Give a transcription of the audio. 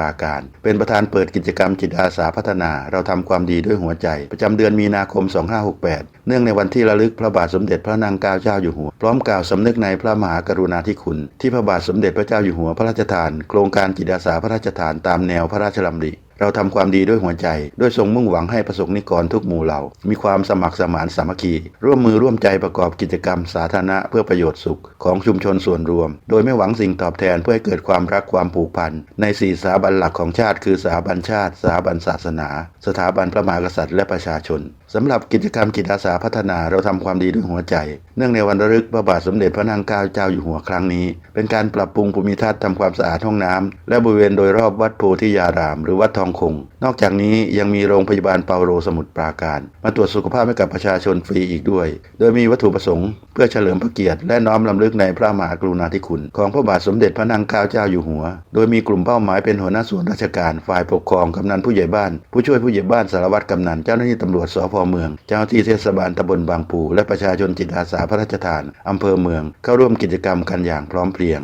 ราการ เป็นประธานเปิดกิจกรรมจิตอาสาพัฒนา เราทำความดีด้วยหัวใจ ประจำเดือนมีนาคม 2568 เนื่องในวันที่ระลึกพระบาทสมเด็จพระนางเกล้าเจ้าอยู่หัว พร้อมกล่าวสำนึกในพระมหากรุณาธิคุณ ที่พระบาทสมเด็จพระเจ้าอยู่หัวพระราชทาน โครงการจิตอาสาพระราชทานตามแนวพระราชดำริ เราทำความดีด้วยหัวใจ ด้วยทรงมุ่งหวังให้ประสบนิกรทุกหมู่เหล่า มีความสมัครสมานสามัคคี ร่วมมือร่วมใจประกอบกิจกรรมสาธารณะเพื่อประโยชน์สุขของชุมชนส่วนรวม โดยไม่หวังสิ่งตอบแทนเพื่อให้เกิดความรักความผูกพันในสี่สถาบันหลักของชาติ คือสถาบันชาติ สถาบันศาสนา สถาบันพระมหากษัตริย์และประชาชนสำหรับกิจกรรมจิตอาสาพัฒนาเราทำความดีด้วยหัวใจ เนื่องในวันระลึกพระบาทสมเด็จพระนางเกล้าเจ้าอยู่หัวครั้งนี้ เป็นการปรับปรุงภูมิทัศน์ทำความสะอาดห้องน้ำและบริเวณโดยรอบวัดโพธิยาราม หรือวัดทองคง นอกจากนี้ยังมีโรงพยาบาลเปาโลสมุทรปราการ มาตรวจสุขภาพให้กับประชาชนฟรีอีกด้วย โดยมีวัตถุประสงค์เพื่อเฉลิมพระเกียรติและน้อมรำลึกในพระมหากรุณาธิคุณ ของพระบาทสมเด็จพระนางเกล้าเจ้าอยู่หัว โดยมีกลุ่มเป้าหมายเป็นหัวหน้าส่วนราชการฝ่ายปกครองกำนันผู้ใหญ่บ้าน ผู้ช่วยผู้ใหญ่บ้านสารวัตรกำนันเจ้าหน้าที่ตำรวจสพเมือง เจ้าหน้าที่เทศบาลตำบลบางปูและประชาชนจิตอาสาพระราชทานอำเภอเมืองเข้าร่วมกิจกรรมกันอย่างพร้อมเพรียง